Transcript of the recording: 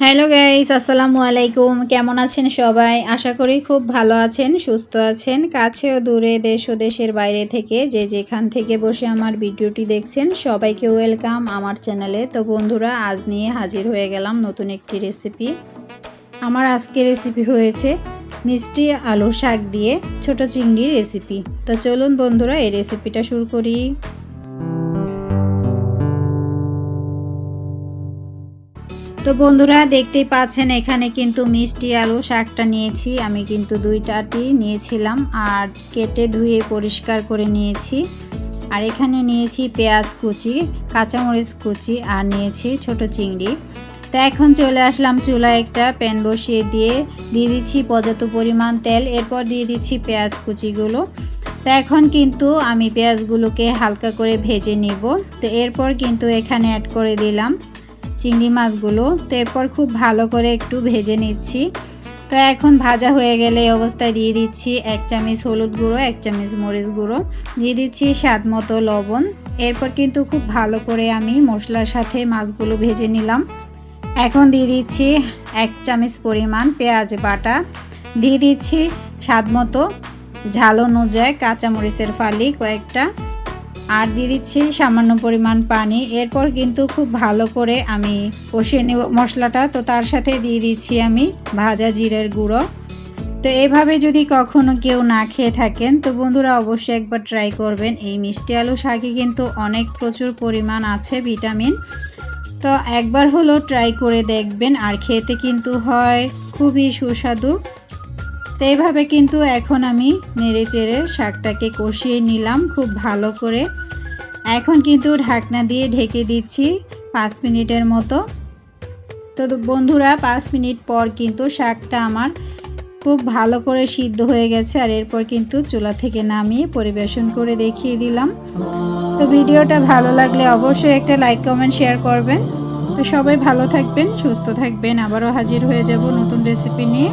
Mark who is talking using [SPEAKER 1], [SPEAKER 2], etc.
[SPEAKER 1] Hello guys, আসসালামু আলাইকুম। কেমন আছেন সবাই? আশা করি খুব ভালো আছেন, সুস্থ আছেন। কাছে ও দূরে দেশ ও দেশের বাইরে থেকে যে যেখান থেকে বসে আমার ভিডিওটি দেখছেন, সবাইকে ওয়েলকাম আমার চ্যানেলে। তো বন্ধুরা, আজ নিয়ে হাজির হয়ে গেলাম নতুন একটি রেসিপি। আমার আজকে রেসিপি হয়েছে মিষ্টি আলু শাক দিয়ে ছোট চিংড়ির রেসিপি। তো চলুন বন্ধুরা, এই রেসিপিটা শুরু করি। তো বন্ধুরা দেখতেই পাচ্ছেন, এখানে কিন্তু মিষ্টি আলু শাকটা নিয়েছি। আমি কিন্তু দুইটাটি নিয়েছিলাম আর কেটে ধুয়ে পরিষ্কার করে নিয়েছি। আর এখানে নিয়েছি পেঁয়াজ কুচি, কাঁচামরিচ কুচি আর নিয়েছি ছোট চিংড়ি। তো এখন চলে আসলাম চুলায় একটা প্যান বসিয়ে দিয়ে। দিয়ে দিচ্ছি পর্যাপ্ত পরিমাণ তেল, এরপর দিয়ে দিচ্ছি পেঁয়াজ কুচিগুলো। তো এখন কিন্তু আমি পেঁয়াজগুলোকে হালকা করে ভেজে নিব। তো এরপর কিন্তু এখানে অ্যাড করে দিলাম চিংড়ি মাছগুলো, তো এরপর খুব ভালো করে একটু ভেজে নিচ্ছি। তো এখন ভাজা হয়ে গেলে এই অবস্থায় দিয়ে দিচ্ছি এক চামচ হলুদ গুঁড়ো, এক চামচ মরিচ গুঁড়ো। দিয়ে দিচ্ছি স্বাদ মতো লবণ। এরপর কিন্তু খুব ভালো করে আমি মশলার সাথে মাছগুলো ভেজে নিলাম। এখন দিয়ে দিচ্ছি এক চামচ পরিমাণ পেঁয়াজ বাটা। দিয়ে দিচ্ছি স্বাদ মতো ঝাল অনুযায়ী কাঁচামরিচের ফালি কয়েকটা। আর দিয়ে দিচ্ছি সামান্য পরিমাণ পানি। এরপর কিন্তু খুব ভালো করে আমি কষিয়ে নেব মশলাটা। তো তার সাথে দিয়ে দিচ্ছি আমি ভাজা জিরের গুঁড়ো। তো এভাবে যদি কখনো কেউ না খেয়ে থাকেন, তো বন্ধুরা অবশ্যই একবার ট্রাই করবেন। এই মিষ্টি আলু শাকে কিন্তু অনেক প্রচুর পরিমাণ আছে ভিটামিন। তো একবার হলো ট্রাই করে দেখবেন, আর খেতে কিন্তু হয় খুবই সুস্বাদু। তো এইভাবে কিন্তু এখন আমি নেড়ে চেড়ে শাকটাকে কষিয়ে নিলাম খুব ভালো করে। এখন কিন্তু ঢাকনা দিয়ে ঢেকে দিচ্ছি পাঁচ মিনিটের মতো। তো বন্ধুরা, পাঁচ মিনিট পর কিন্তু শাকটা আমার খুব ভালো করে সিদ্ধ হয়ে গেছে আর এরপর কিন্তু চুলা থেকে নামিয়ে পরিবেশন করে দেখিয়ে দিলাম। তো ভিডিওটা ভালো লাগলে অবশ্যই একটা লাইক, কমেন্ট, শেয়ার করবেন। তো সবাই ভালো থাকবেন, সুস্থ থাকবেন। আবারও হাজির হয়ে যাব নতুন রেসিপি নিয়ে।